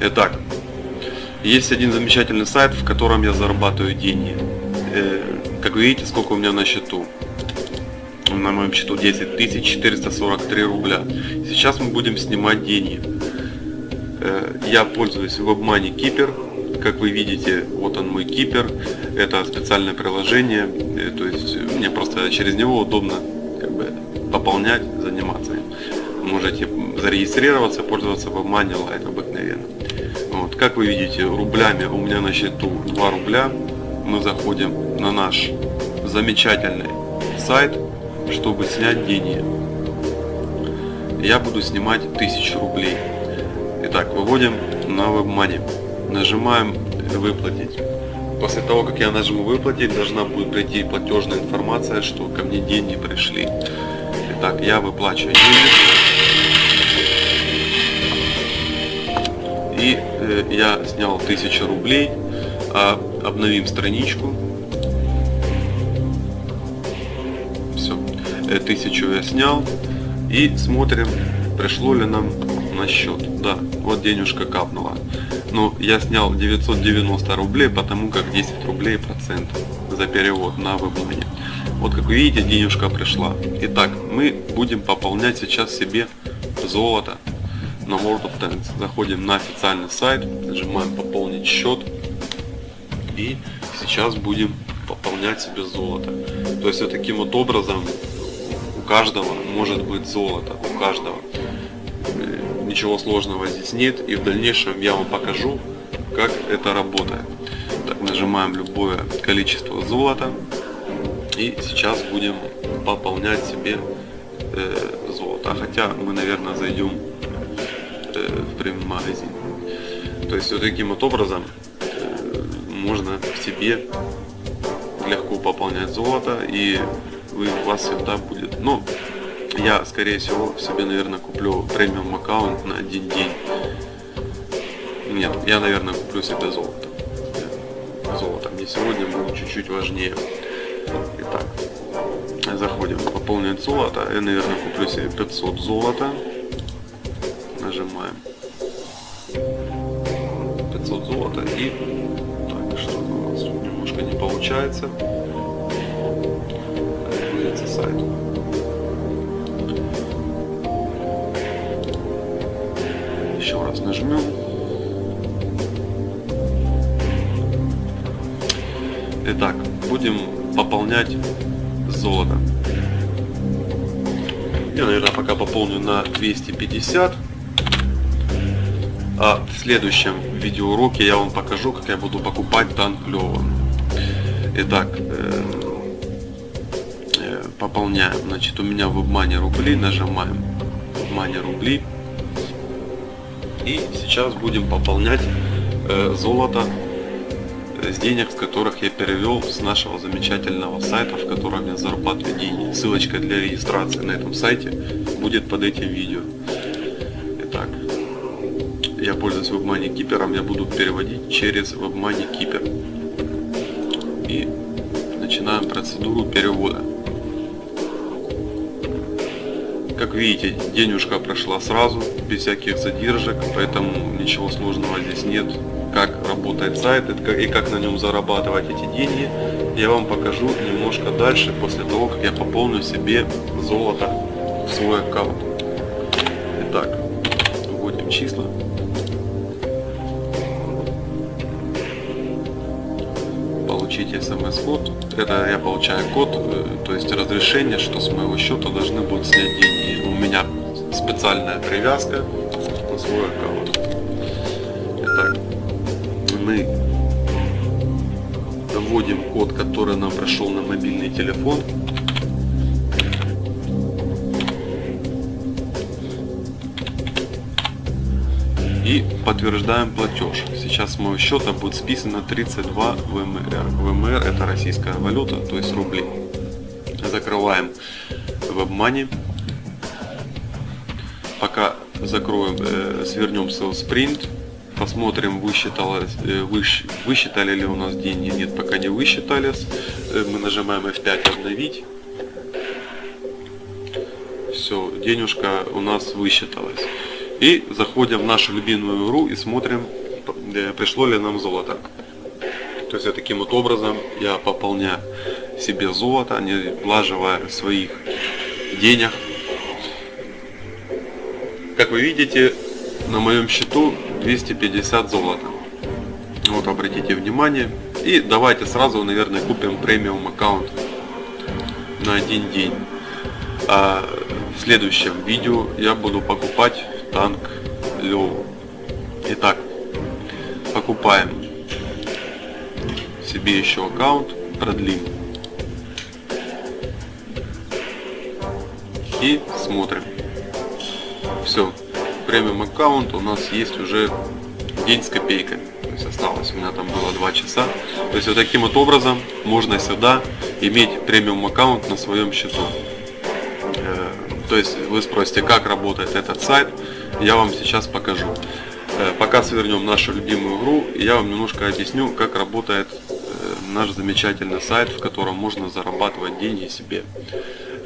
Итак, есть один замечательный сайт, в котором я зарабатываю деньги. Э, Как вы видите, сколько у меня на счету. На моем счету 10 443 рубля. Сейчас мы будем снимать деньги. Э, Я пользуюсь WebMoney Keeper. Как вы видите, вот он мой Keeper. Это специальное приложение. Э, То есть мне просто через него удобно как бы, пополнять, заниматься им. Можете зарегистрироваться, пользоваться WebMoney Lite обыкновенно. Как вы видите, рублями у меня на счету 2 рубля. Мы заходим на наш замечательный сайт, чтобы снять деньги. Я буду снимать 1000 рублей. Итак, выводим на WebMoney. Нажимаем выплатить. После того, как я нажму выплатить, должна будет прийти платежная информация, что ко мне деньги пришли. Итак, я выплачиваю деньги. И я снял 1000 рублей. А, обновим страничку. Все. 1000 я снял. И смотрим, пришло ли нам на счет. Да, вот денежка капнула. Но я снял 990 рублей, потому как 10 рублей процент за перевод на WebMoney. Вот как вы видите, денежка пришла. Итак, мы будем пополнять сейчас себе золото на World of Tanks. Заходим на официальный сайт, нажимаем пополнить счет и сейчас будем пополнять себе золото. То есть вот таким вот образом у каждого может быть золото, у каждого. Э, Ничего сложного здесь нет и в дальнейшем я вам покажу, как это работает. Так, нажимаем любое количество золота и сейчас будем пополнять себе э, золото. А Хотя мы, наверное, зайдем в премиум магазин. То есть вот таким вот образом э, можно себе легко пополнять золото и у вас всегда будет. Ну, я скорее всего себе, наверное, куплю премиум аккаунт на один день. Нет, я, наверное, куплю себе золото. Золото мне сегодня было чуть-чуть важнее. Итак, заходим в пополнить золото. Я, наверное, куплю себе 500 золота. 500 золота и так, что у нас немножко не получается. Грузится сайт. Еще раз нажмем. Итак, будем пополнять золото. Я, наверное, пока пополню на 250. А в следующем видеоуроке я вам покажу, как я буду покупать танк Лева. Итак, э, э, пополняем. Значит, у меня в обмане рубли. Нажимаем обмане рубли. И сейчас будем пополнять э, золото с денег, с которых я перевел с нашего замечательного сайта, в котором я зарабатываю деньги. Ссылочка для регистрации на этом сайте будет под этим видео. Я пользуюсь WebMoney Keeper, я буду переводить через WebMoney Keeper. И начинаем процедуру перевода. Как видите, денежка прошла сразу, без всяких задержек, поэтому ничего сложного здесь нет. Как работает сайт и как на нем зарабатывать эти деньги, я вам покажу немножко дальше, после того, как я пополню себе золото в свой аккаунт. Итак, вводим числа. Получить смс-код. Это я получаю код, э, то есть разрешение, что с моего счета должны будут снять деньги. У меня специальная привязка на свой аккаунт. Итак, мы вводим код, который нам пришел на мобильный телефон. И подтверждаем платеж. Сейчас с моего счета будет списано 32 ВМР. ВМР это российская валюта, то есть рубли. Закрываем WebMoney. Пока закроем, э, свернем Sales Print. Посмотрим, высчиталось, э, выщ- высчитали ли у нас деньги. Нет, пока не высчитались. Э, мы нажимаем F5 обновить. Все, денежка у нас высчиталась. И заходим в нашу любимую игру и смотрим, э, пришло ли нам золото. То есть таким вот образом я пополняю себе золото, не влаживая своих денег. Как вы видите, на моем счету 250 золота. Вот обратите внимание. И давайте сразу, наверное, купим премиум аккаунт на один день. А в следующем видео я буду покупать танк Леву. Итак, покупаем себе еще аккаунт, продлим. И смотрим. Все, премиум аккаунт у нас есть уже день с копейкой. То есть осталось, у меня там было 2 часа. То есть вот таким вот образом можно сюда иметь премиум аккаунт на своем счету. Э, то есть вы спросите, как работает этот сайт, я вам сейчас покажу. Э, пока свернем нашу любимую игру, я вам немножко объясню, как работает э, наш замечательный сайт, в котором можно зарабатывать деньги себе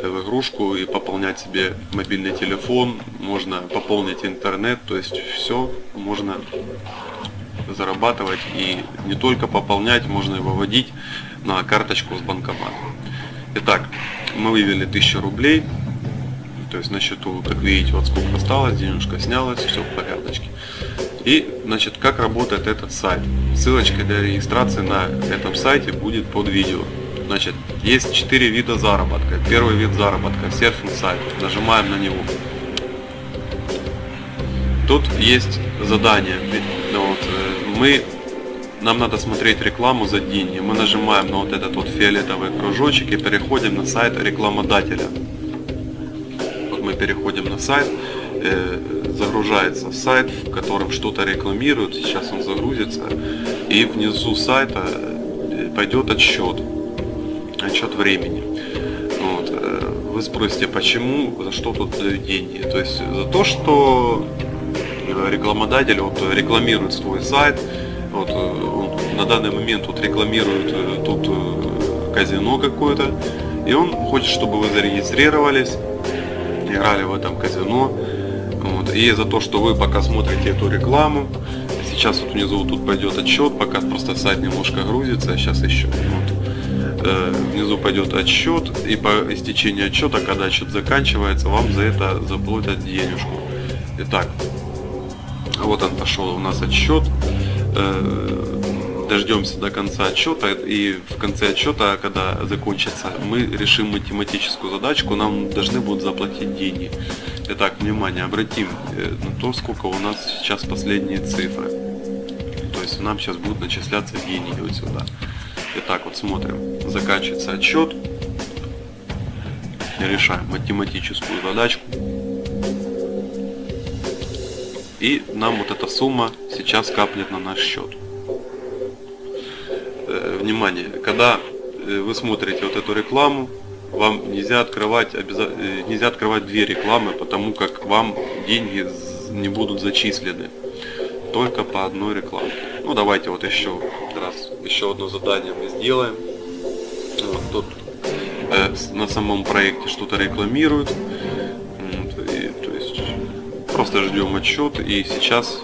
в игрушку и пополнять себе мобильный телефон, можно пополнить интернет, то есть все можно зарабатывать и не только пополнять, можно и выводить на карточку с банкомата. Итак, мы вывели 1000 рублей, то есть на счету, как видите, вот сколько осталось, денежка снялась, все в порядочке. И, значит, как работает этот сайт. Ссылочка для регистрации на этом сайте будет под видео. Значит, есть 4 вида заработка. Первый вид заработка, серфинг сайт. Нажимаем на него. Тут есть задание. Ну вот, э, мы, нам надо смотреть рекламу за деньги. Мы нажимаем на вот этот вот фиолетовый кружочек и переходим на сайт рекламодателя. Переходим на сайт, э, загружается сайт, в котором что-то рекламируют. Сейчас он загрузится. И внизу сайта э, пойдет отсчет. Отчет времени. Вот. Вы спросите, почему, за что тут дают деньги? То есть за то, что рекламодатель вот, рекламирует свой сайт, вот, э, он на данный момент вот рекламирует э, тут э, казино какое-то, и он хочет, чтобы вы зарегистрировались, играли в этом казино, вот, и за то, что вы пока смотрите эту рекламу, сейчас вот внизу тут пойдет отчет, пока просто сайт немножко грузится, сейчас еще вот, э, внизу пойдет отчет, и по истечении отчета, когда отчет заканчивается, вам за это заплатят денежку. Итак, вот он пошел у нас отсчет. Э, дождемся до конца отчета и в конце отчета, когда закончится, мы решим математическую задачку, нам должны будут заплатить деньги. Итак, внимание, обратим э, на то, сколько у нас сейчас последние цифры. То есть нам сейчас будут начисляться деньги вот сюда. Итак, вот смотрим, заканчивается отчет, решаем математическую задачку и нам вот эта сумма сейчас капнет на наш счет. Внимание, когда э, вы смотрите вот эту рекламу, вам нельзя открывать, обяза... Э, нельзя открывать две рекламы, потому как вам деньги не будут зачислены. Только по одной рекламе. Ну давайте вот еще раз, еще одно задание мы сделаем. Вот тут э, на самом проекте что-то рекламируют. Просто ждем отчет и сейчас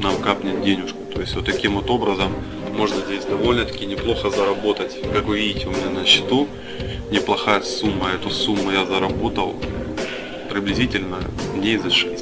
нам капнет денежку. То есть вот таким вот образом можно здесь довольно-таки неплохо заработать. Как вы видите, у меня на счету неплохая сумма. Эту сумму я заработал приблизительно дней за 6.